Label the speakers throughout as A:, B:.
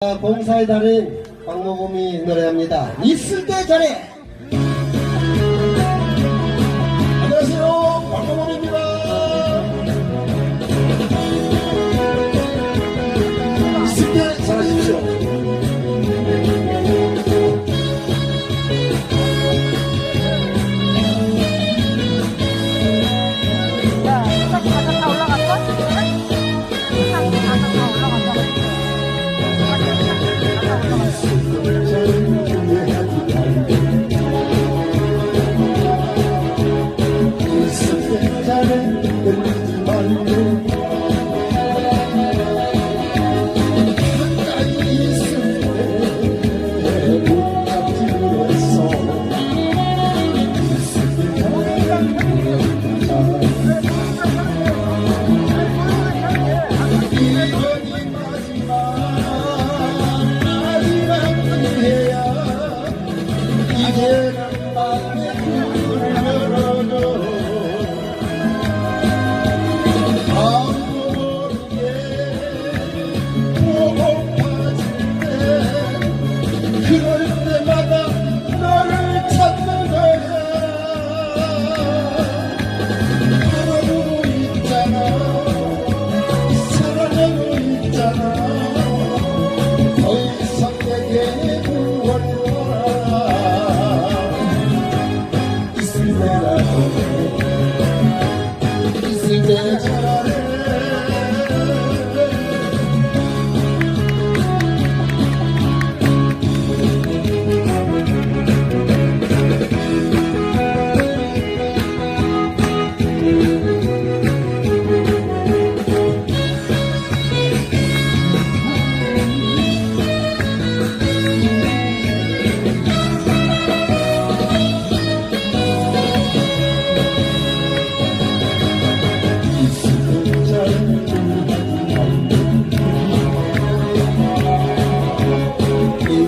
A: 봉사의 달인 박모범이 노래합니다. 있을 때 잘해. Thank you.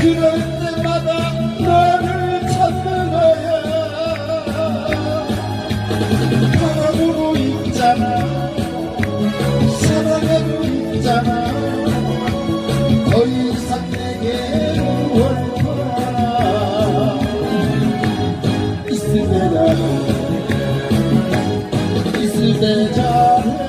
A: 그럴 때마다 너를 찾는 거야. 바람으로 있잖아. 사랑으로 있잖아. 더 이상 내게 원하라 있을 때 잘해 있을 때 잘해